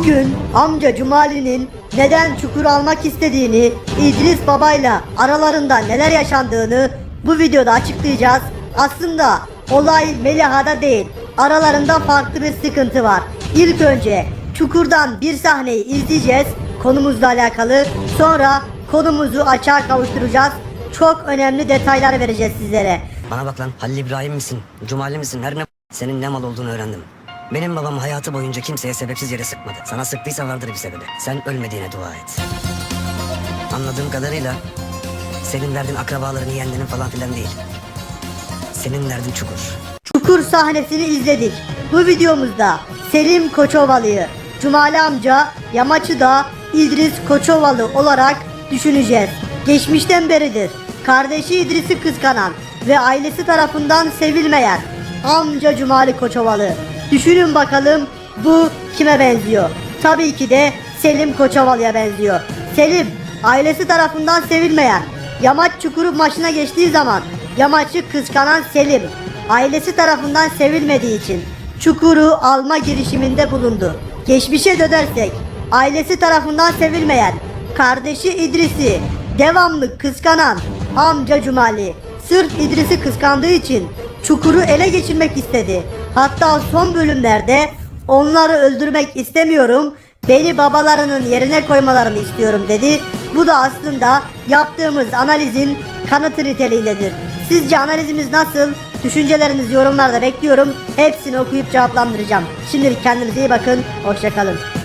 Bugün amca Cumali'nin neden çukur almak istediğini, İdris babayla aralarında neler yaşandığını bu videoda açıklayacağız. Aslında olay Meliha'da değil, aralarında farklı bir sıkıntı var. İlk önce çukurdan bir sahneyi izleyeceğiz konumuzla alakalı. Sonra konumuzu açığa kavuşturacağız. Çok önemli detaylar vereceğiz sizlere. Bana bak lan Halil İbrahim misin? Cumali misin? Her ne senin ne mal olduğunu öğrendim. Benim babam hayatı boyunca kimseye sebepsiz yere sıkmadı. Sana sıktıysa vardır bir sebebi. Sen ölmediğine dua et. Anladığım kadarıyla senin derdin akrabalarını yenmenin falan filan değil. Senin derdin çukur. Çukur sahnesini izledik. Bu videomuzda Selim Koçovalı'yı, Cumali amca Yamaç'ı da İdris Koçovalı olarak düşüneceğiz. Geçmişten beridir kardeşi İdris'i kıskanan ve ailesi tarafından sevilmeyen amca Cumali Koçovalı. Düşünün bakalım bu kime benziyor? Tabii ki de Selim Koçovalı'ya benziyor. Selim ailesi tarafından sevilmeyen Yamaç çukuru başına geçtiği zaman Yamaç'ı kıskanan Selim ailesi tarafından sevilmediği için çukuru alma girişiminde bulundu. Geçmişe dönersek ailesi tarafından sevilmeyen kardeşi İdris'i devamlı kıskanan amca Cumali sırf İdris'i kıskandığı için çukuru ele geçirmek istedi. Hatta son bölümlerde onları öldürmek istemiyorum beni babalarının yerine koymalarını istiyorum dedi. Bu da aslında yaptığımız analizin kanıtı niteliğindedir. Sizce analizimiz nasıl? Düşüncelerinizi yorumlarda bekliyorum. Hepsini okuyup cevaplandıracağım. Şimdilik kendinize iyi bakın. Hoşçakalın.